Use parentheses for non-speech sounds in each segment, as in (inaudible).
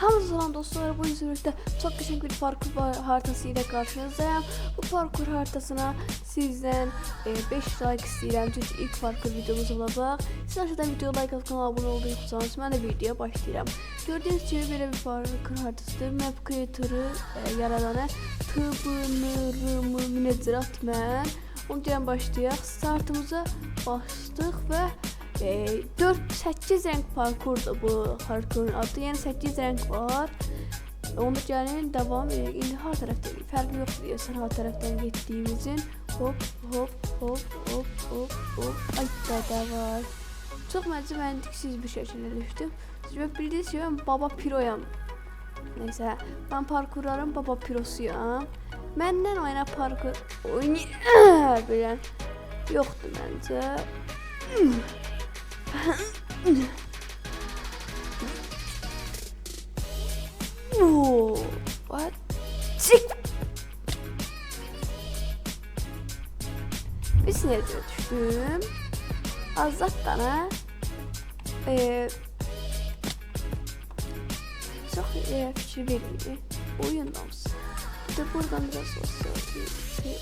Hamza zaman dostlar bu yüzden çok güzel bir parkur haritası ile karşınızdayım. Bu parkur haritasına sizden 5 like istəyirəm çünki ilk parkur videomuz olacaq. Siz aşağıdan video like atıp kanala abone olmayı unutsanız mən də videoya başlayıram. Gördüğünüz gibi belə bir parkur haritasıdır. Map creator'ı e, yaradanı Tıbınırımı Minecrat mən. Onu gəlin başlayaq. Startımıza basdıq və e, 4-8 renk parkurdur bu parkurun adı. Yəni 8 renk var. Onu gəlin davam edək. İndi har tərəfdə fərqi yoxdur deyəsən har tərəfdən getdiyimizin. Hop hop hop hop hop hop. Ay da var. Məncə məntiqsiz bir şəkildə düşdüm. Siz bildiniz ki, mən baba piroyam. Neyse, ben parkurların baba pirosuyam. Məndən oyna parkur oynay (clears throat) bilən yoxdur məncə. Oo, what? Çık. Biz nerede düşdüm? Azatdana eee çok e, fikir vermiyor. Oyundan mısın? Bir de buradan biraz olsa bir şey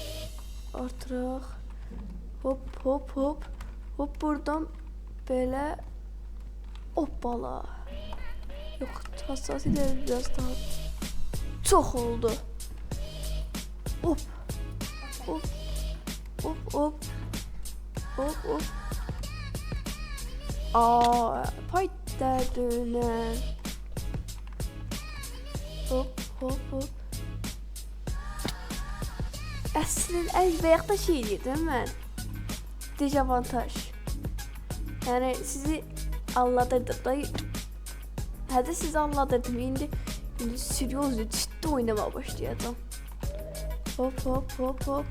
artıraq. Hop hop hop. Hop buradan böyle hoppala. Yok hassasiyet biraz daha çok oldu. Hop. Hop. Hop hop. Hop hop. Aa, payda dönen. Hop hop hop. Əslində əl bayaqda şey dedim mən. Dezavantaj. Yəni sizi anladırdım da. Hədə sizi anladırdım. İndi indi seriozlu ciddi oynamaya başlayacağım. Hop hop hop hop.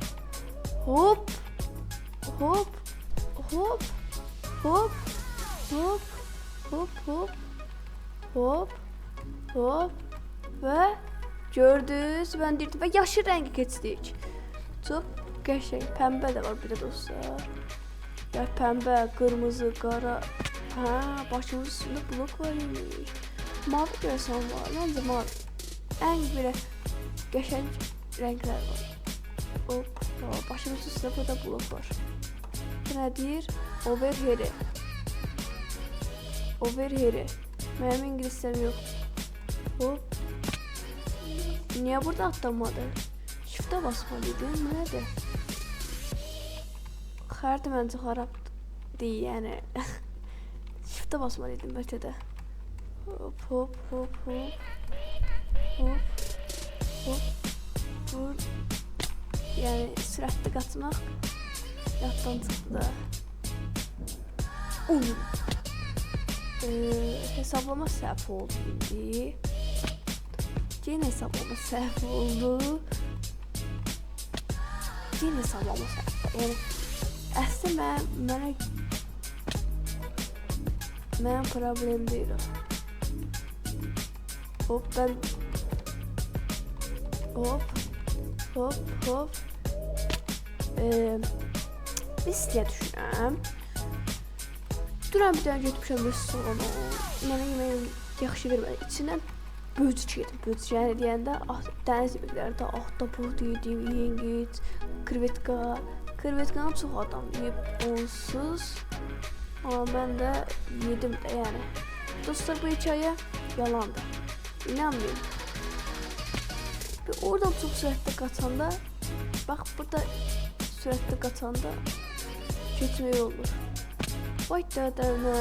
Hop. Hop. Hop. Hop. Hop. Hop hop. Hop. Hop. Və gördünüz, mən deyirdim və yaşıl rəngi keçdik. Çox qəşəng, pəmbə də var bir də dostlar. Ya pəmbə, qırmızı, qara. Hə, başımız üstündə blok var imiş. Mavi görsən var, məncə mavi. Ən belə qəşəng rənglər var. Hop, tamam, başımız üstündə burada blok var. Bu nə deyir? Over here. Over here. Mənim ingiliscəm yox. Hop. Niye burada atlamadı? Shift'e basmalıydım. Bu nedir? Xərdi məncə xarab deyil, yəni. Shift'e (laughs) basmalıydım bəlkə də. Hop hop hop hop. Hop. Hop. Vur. Yəni sürətli qaçmaq yaddan çıxdı da. Um. Ee, hesablama səhv oldu indi. Yine hesaplama səhv oldu. Yine hesaplama səhv. Yəni əslində mən mənə mənim problem deyil. Hop ben hop hop hop ee, biz deyə düşünürəm. Duran bir dənə getmişəm restorana. Mənə yeməyi yaxşı vermədi. İçindən böcük yedim. Böcük yəni deyəndə ah, dəniz yeməklərində ahtapot yedim, yengeç, krevetka. Krevetkanı çox adam yeyib onsuz. Amma mən də yedim də yəni. Dostlar bu hikayə yalandır. İnanmayın. Bir oradan çox sürətli qaçanda bax burada sürətli qaçanda keçmək olur. Vay dədənə.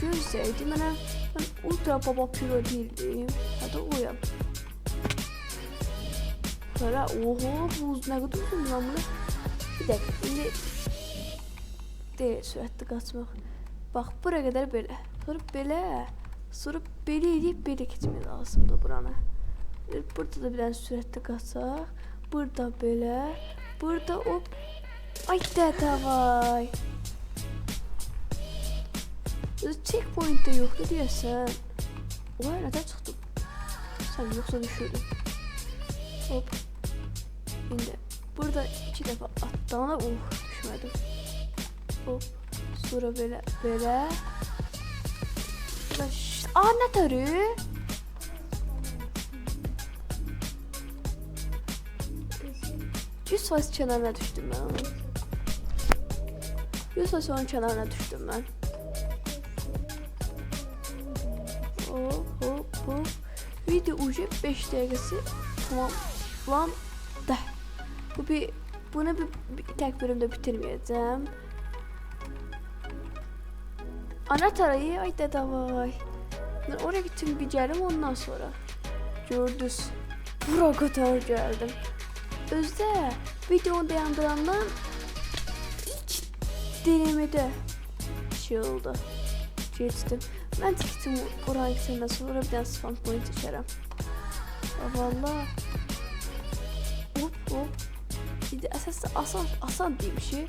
Gözləydi mənə. Mən ultra baba piro değildim. Hadi uyam. Böyle oho buz ne kadar uzun lan bunu. Bir dakika şimdi değil sürekli kaçmak. Bak buraya kadar böyle. Sonra böyle. Sonra böyle edip böyle geçmeye lazımdı burana. Burada da biraz sürekli kaçak. Burada böyle. Burada hop. Ay dede vay. Checkpoint de yoktu diyorsan. Oha neden çıktım? Sen yoksa düşürdüm. Hop. Şimdi Burada iki defa attan uh düşmedim. Hop. Sonra böyle böyle. Aa ne tarı? Yüz fas kenarına düştüm ben onun. Yüz fas onun kenarına düştüm ben. Hop hop hop. Video uje 5 dakikası tamam. Lan da. Bu bir bunu bir, bir tek bölümde bitirmeyeceğim. Ana tarayı ay da davay. Ben oraya gittim bir geldim ondan sonra. Gördünüz. Buraya kadar geldim. Özde videonu dayandırandan hiç denemede şey oldu. Geçtim. Ben çıktım oraya gittiğinden sonra bir tane spam point içerim. Valla. Hop hop. Bir de esas asan, asan bir şey.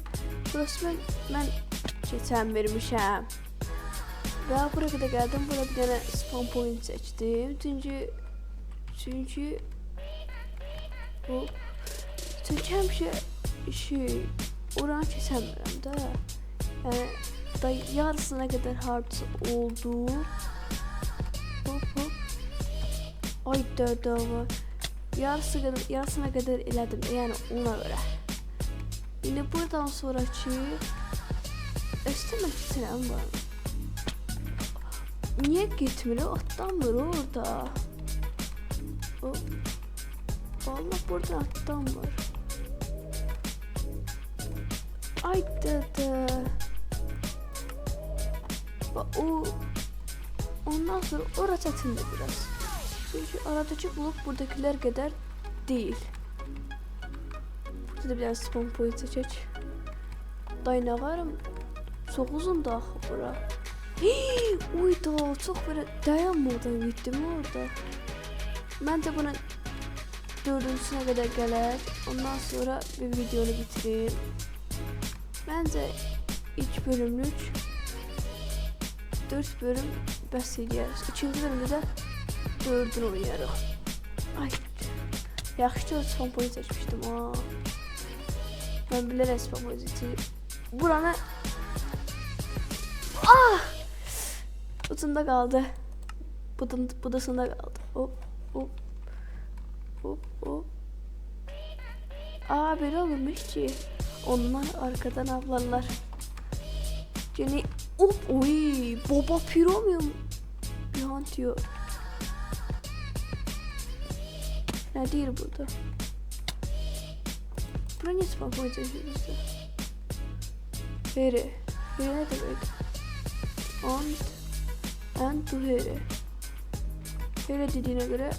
Burası ben, ben geçen vermişim. Ve buraya kadar geldim. Burada bir tane spam point seçtim. Çünkü çünkü bu çünkü hemşe şey oran kesemiyorum da yani da yarısına kadar hard oldu. Hop hop. Ay da var. Yarısı kadar, yarısına kadar ilerledim yani ona göre. Yine buradan sonraki üstüme tren var. Niye gitmiyor? Attan var orada. O, vallahi burada attan var. Ay dede. Bak o ondan sonra orası çetindi biraz. Çünkü aradaki blok buradakiler kadar değil. Burada da bir tane spawn point seçecek. Dayna varım. Çok uzun da bura. Hii, Uy da çok böyle dayanmadan gittim orada. Bence bunun dördüncüsüne kadar gelir. Ondan sonra bir videonu bitireyim. Bence ilk bölümlük 4 bölüm bəs eləyərik. İkinci bölümdə də 4-ünü oynayarıq. Ay. Yaxşı spam point seçmişdim ha. Ben bilərək spam point seçdim. Buranı Ah! Ucunda kaldı. Budun, budasında kaldı. Hop hop. Hop hop. Aa böyle olurmuş ki. Onlar arkadan avlarlar. Jenny hop oy baba piromium. Bir diyor. Ne değil burada? Bura niye spam point seçiyoruz Here. Here ne demek? And and to here. Here dediğine göre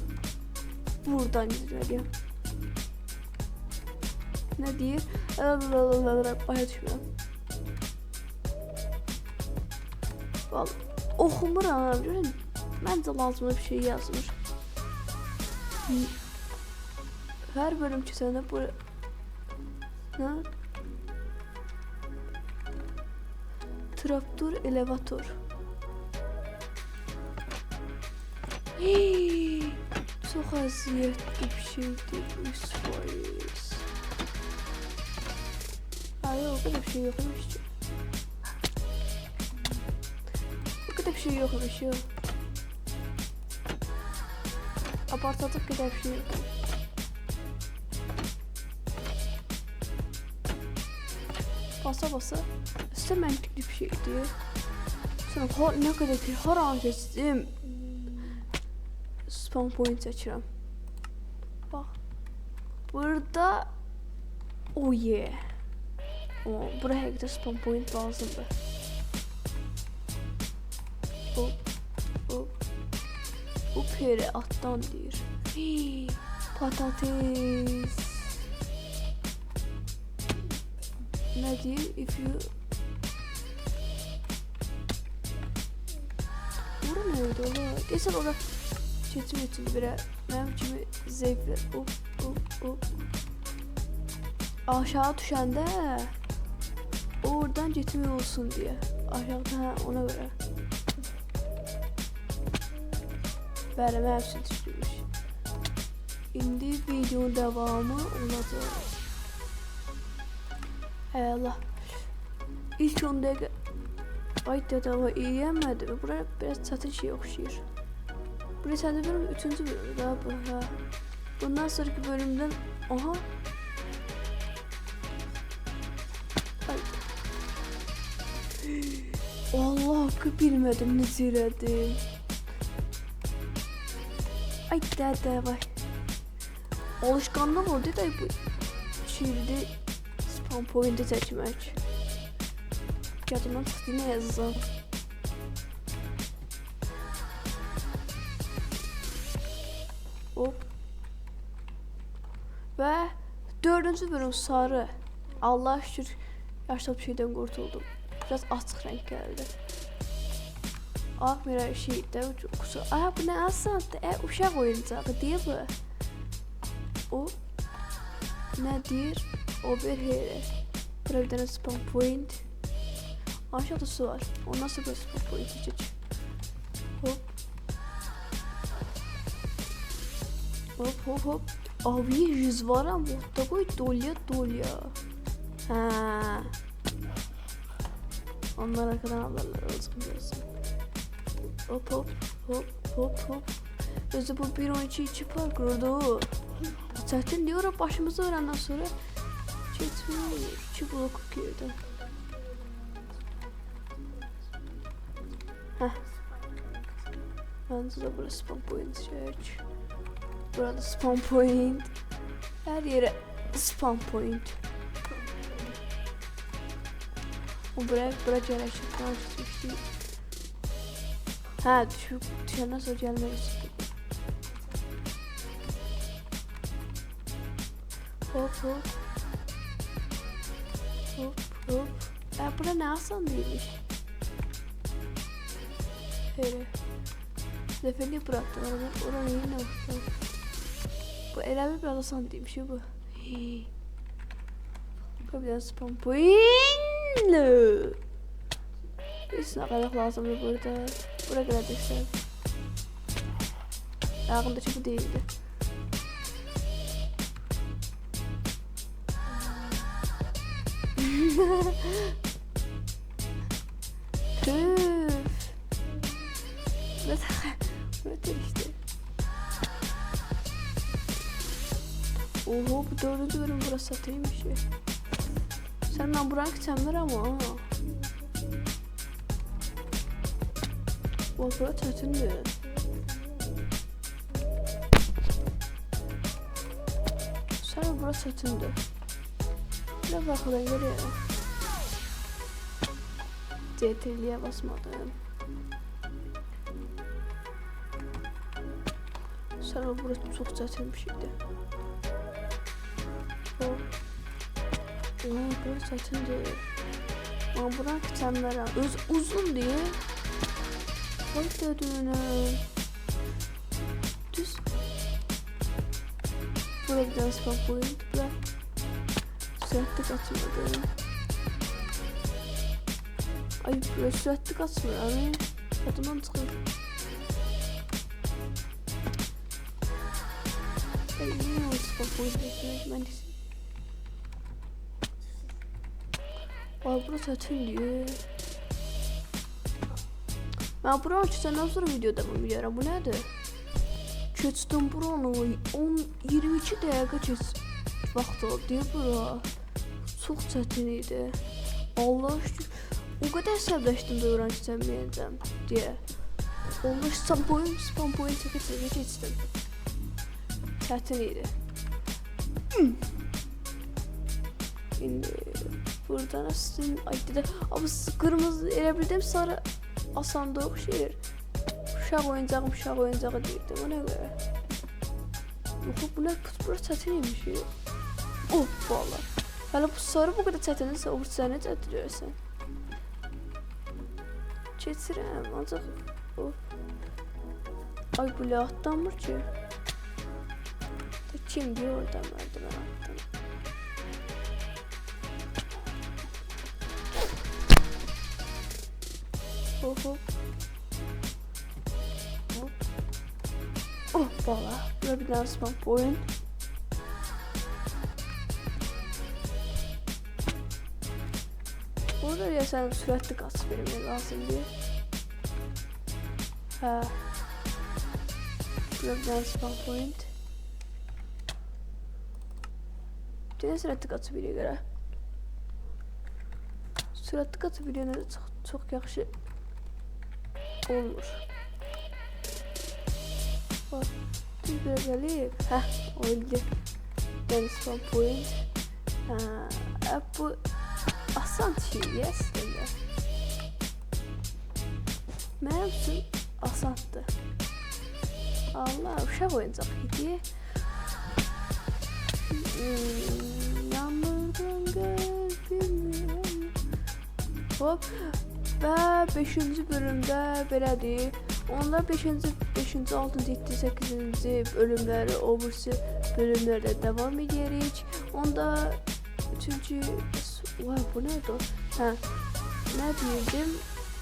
buradan gitmeliyim. Ne diye? Baya düşmüyorum. Vallahi okumuram. Görün, Bence lazımlı bir şey yazmış. Her bölüm çizene bu ne? Traktör elevator. Hii, çok aziyetli bir şeydi bu İsfayiz. Hayır o kadar bir şey ki. O kadar bir şey yokmuş yok. Abartacak kadar bir şey yok. Basa basa mantıklı bir şey diyor. Sonra ne kadar ki her an seçtim. Spawn point seçiyorum. Bak. Burada oh yeah. Ama buraya gider spawn point lazımdı. Hop hop. Bu pere attan diyor. Hii, patates. Ne diyor? If you Bura nerede ola? Geçen orada çetim için bire benim kimi zevkli hop hop hop aşağı düşende oradan çetimi olsun diye aşağıda ha, ona göre Vereme hepsi düşürmüş. Şimdi videonun devamı olacak. Hay Allah. İlk 10 dakika ay tedavi iyilemedi ve buraya biraz satıcıya okşuyor. Buraya sadece bölüm 3. bölüm daha bu ha. Bundan sonraki bölümden aha Allah hakkı bilmedim ne zirədim. Ay dədə vay. Alışqanlıq oldu da bu şirdi seçmək. Yadımdan çıxdı nə yazsam. Hop. Və dördüncü bölüm sarı. Allah şükür yaşlı bir şeydən qurtuldum. Biraz açıq rəng gəldi. Akmira şeydə kusura. Ay bu nə asandır? E, uşaq oyuncağı deyil bu. O? O bir here. Burada bir tane spam point. Aşağıda su var. O nasıl bir spam point seçecek? Hop. Hop hop hop. Abi yüz var ama da koy dolya dolya. Ha. Onlar arkadan alırlar alsın diyorsun. Hop hop hop hop hop. Özü bu 1.12 içi parkurdu. Zaten diyorum başımıza öğrenden sonra İki blok girdi. Heh. Bence de burası spam point search. Burada spam point. Her yere spam point. O buraya buraya hiçbir şey. Ha düşüp düşenden sonra gelmeyiz. Hop hop. Hop hop. Ya bura ne asan değilmiş. Hele. Zefirli bıraktım onu. Oranı yine baktım. Bu eleme biraz asan değilmiş ya bu. Hii. Bu biraz spam point. Bir sınavlık lazım burada. Buraya geldik sen. Aklımda çünkü değildi. Üf. Burası, burası işte. Oho bu dördüncü bölüm burası sataymış ya. Sen lan buranı çember ama ha. Bak bura çətindir. Sən bura çətindir. Bir bakalım görüyorum. CTRL'ye basmadım. Sonra burası çok zaten bir şeydi. O. Oo, burası zaten değil. Ama buranın kıçanlara öz uzun diye. Bak dediğine. Düz. Buraya giden spam point. Bırak. Süratli atmadım. Ay böyle süratli atmıyor abi. Yadımdan çıkıyor. Ay o spam point bekliyoruz ben de. Ay burası atın diyor. Ben buranı açıdan sonra video devam ediyorum. Bu nedir? Keçdim buranı 10 22 dəqiqə keç vaxt aldı bura. Çox çətin idi. Allah şükür. O qədər səbirləşdim də öyrənci çəkməyəcəm deyə. Allah spam point çəkə çəkə keçdim. Çətin idi. Hmm. İndi buradan astım. Ay dedə, amma qırmızı elə bildim sarı asanda oxşayır. Uşaq oyuncağı, uşaq oyuncağı deyirdim. O nə görə? Yox, bu nə kız bura çətin imiş. ya. Oh, Hələ bu bu qədər çətindirsə, o sən necə edirsən? Keçirəm, ancaq o Ay bu atlanmır ki. Kim diyor oradan merdiven attım. Hop hop. Oh valla. Burada bir tane spam point. Sen süratli kas vermeye lazım diye. Ha. Tane spam point. Gene süratli katı biriyə görə. Süratli katı biriyənə çox, çox yaxşı olmur. Bak, bir belə gəlib. Hə, oldu. Ben spawn point. Ha, bu asan yes, elə. Mənim üçün asandır. Allah, uşaq oyuncaq idi. Hmm, Yağmurdan qəlbimi Hop. Və 5-ci bölümdə belədir. Onlar 5-ci, 5-ci, 6-cı, 7-ci, 8-ci bölümləri, o bölümlərdə davam edirik. Onda 3-cü Vay bu nədir? o? Hə. Nə deyirdim?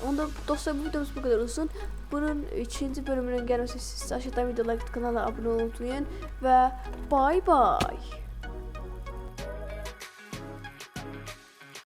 Onda dostlar bu videomuz bu kadar olsun. Bunun ikinci bölümünün gelmesi siz aşağıdan video like kanala abone olmayı unutmayın ve bay bay.